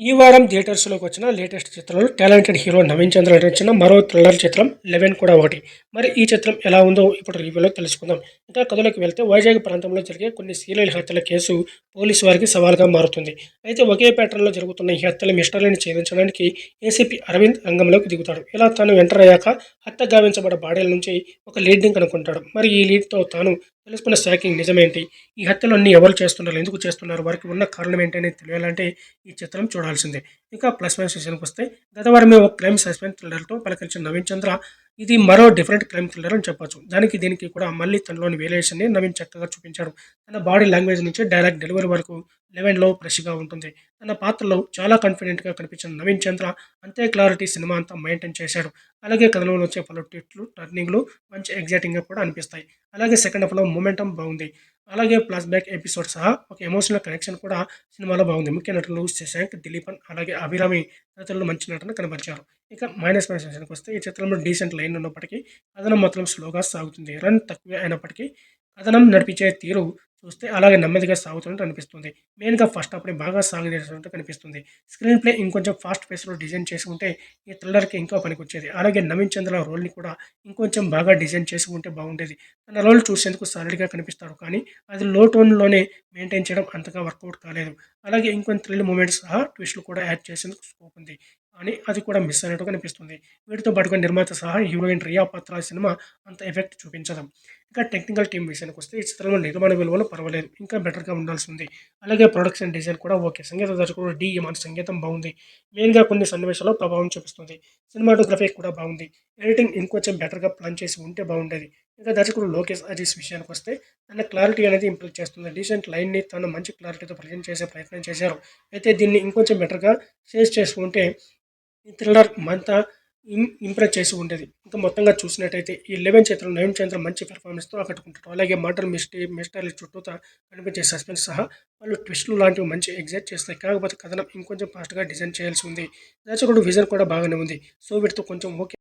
ఈ వారం థియేటర్స్లోకి వచ్చిన లేటెస్ట్ చిత్రంలో టాలెంటెడ్ హీరో నవీన్ చంద్ర నటించిన మరో థ్రిల్లర్ చిత్రం లెవెన్ కూడా ఒకటి. మరి ఈ చిత్రం ఎలా ఉందో ఇప్పుడు రివ్యూలో తెలుసుకుందాం. ఇంకా కథలోకి వెళ్తే వైజాగ్ ప్రాంతంలో జరిగే కొన్ని సీరియల్ హత్యల కేసు పోలీసు వారికి సవాల్గా మారుతుంది. అయితే ఒకే ప్యాటర్న్లో జరుగుతున్న ఈ హత్యల మిస్టరీని ఛేదించడానికి ఏసీపీ అరవింద్ రంగంలోకి దిగుతాడు. ఇలా తాను ఎంటర్ అయ్యాక హత్య గావించబడ్డ బాడీల నుంచి ఒక లీడ్ని కనుక్కుంటాడు. మరి ఈ లీడ్తో తాను తెలుసుకున్న షాకింగ్ నిజమేంటి? ఈ హత్యలన్నీ ఎవరు చేస్తున్నారు? ఎందుకు చేస్తున్నారు? వారికి ఉన్న కారణం ఏంటనేది తెలియాలంటే ఈ చిత్రం చూడాల్సిందే. ఇంకా ప్లస్ వన్ సెషన్కి వస్తే గత వారమే ఒక క్రైమ్ సస్పెన్స్ థ్రిల్లర్తో పలకరించిన నవీన్ చంద్ర ఇది మరో డిఫరెంట్ క్రైమ్ థ్రిల్లర్ అని చెప్పొచ్చు. దానికి దీనికి కూడా మళ్ళీ తనలోని వేరియేషన్ని నవీన్ చక్కగా చూపించాడు. తన బాడీ లాంగ్వేజ్ నుంచి డైలాగ్ డెలివరీ వరకు లెవెన్లో ఫ్రెష్గా ఉంటుంది. తన పాత్రలో చాలా కాన్ఫిడెంట్గా కనిపించిన నవీన్ చంద్ర అంతే క్లారిటీ సినిమా అంతా మెయింటైన్ చేశాడు. అలాగే కథలో వచ్చే పలు ట్విట్లు టర్నింగ్లు మంచి ఎగ్జైటింగ్గా కూడా అనిపిస్తాయి. అలాగే సెకండ్ హాఫ్లో మూమెంటం బాగుంది. అలాగే ప్లాస్ బ్యాక్ ఎపిసోడ్ సహా ఒక ఎమోషనల్ కనెక్షన్ కూడా సినిమాలో బాగుంది. ముఖ్య నటులు శశాంక్ దిలీపన్ అలాగే అభిరామి తదితరులు మంచి నటన కనబరిచారు. ఇక మైనస్ మైనస్ సెషన్కి వస్తే ఈ చిత్రంలో డీసెంట్ లైన్ ఉన్నప్పటికీ కథనం మాత్రం స్లోగా సాగుతుంది. రన్ తక్కువే అయినప్పటికీ కథనం నడిపించే తీరు చూస్తే అలాగే నెమ్మదిగా సాగుతున్నట్టు అనిపిస్తుంది. మెయిన్గా ఫస్ట్ అప్పుడే బాగా సాగుతున్నట్టు కనిపిస్తుంది. స్క్రీన్ ప్లే ఇంకొంచెం ఫాస్ట్ పేస్లో డిజైన్ చేసి ఉంటే ఈ థ్రిల్లర్కి ఇంకా పనికొచ్చేది. అలాగే నవీన్ చంద్ర రోల్ని కూడా ఇంకొంచెం బాగా డిజైన్ చేసి ఉంటే బాగుండేది. తన రోల్ చూసేందుకు సాలిడ్గా కనిపిస్తాడు కానీ అది లో టోన్లోనే మెయింటైన్ చేయడం అంతగా వర్కౌట్ కాలేదు. అలాగే ఇంకొన్ని థ్రిల్ మూమెంట్స్ సహా ట్విస్ట్లు కూడా యాడ్ చేసేందుకు స్కోప్ ఉంది. కానీ అది కూడా మిస్ అయినట్టు అనిపిస్తుంది. వీటితో పాటుగా నిర్మాత సహా హీరోయిన్ రియా పాత్ర సినిమా అంత ఎఫెక్ట్ చూపించదు. ఇంకా టెక్నికల్ టీం విషయానికి వస్తే ఈ చిత్రంలో నిర్మాణ విలువలు పర్వాలేదు. ఇంకా బెటర్గా ఉండాల్సి ఉంది అలాగే ప్రొడక్షన్ డిజైన్ కూడా ఓకే. సంగీత దర్శకుడు డి. మన సంగీతం బాగుంది. మెయిన్గా కొన్ని సన్నివేశాల్లో ప్రభావం చూపిస్తుంది. సినిమాటోగ్రఫీ కూడా బాగుంది. ఎడిటింగ్ ఇంకొంచెం బెటర్గా ప్లాన్ చేసి ఉంటే బాగుండేది. ఇంకా దర్శకుడు లోకేష్ అజీస్ విషయానికి వస్తే తన క్లారిటీ అనేది ఇంప్రూవ్ చేస్తుంది. డీసెంట్ లైన్ని తను మంచి క్లారిటీతో ప్రజెంట్ చేసే ప్రయత్నం చేశారు. అయితే దీన్ని ఇంకొంచెం బెటర్గా చేసి చేసుకుంటే ఈ థ్రిల్లర్ అంతా ఇంప్రెస్ చేసి ఉండేది. ఇంకా మొత్తంగా చూసినట్టయితే ఈ లెవెన్ చిత్రం నవీన్ చంద్ర మంచి పెర్ఫార్మెన్స్తో ఆకట్టుకుంటారు. అలాగే మర్డర్ మిస్టరీ మిస్టరీ చుట్టూ కనిపించే సస్పెన్స్ సహా వాళ్ళు ట్విస్టులు లాంటివి మంచి ఎగ్జైట్ చేస్తాయి. కాకపోతే కథనం ఇంకొంచెం ఫాస్ట్గా డిజైన్ చేయాల్సి ఉంది. దర్శకుడు విజన్ కూడా బాగానే ఉంది. సో వీటితో కొంచెం ఓకే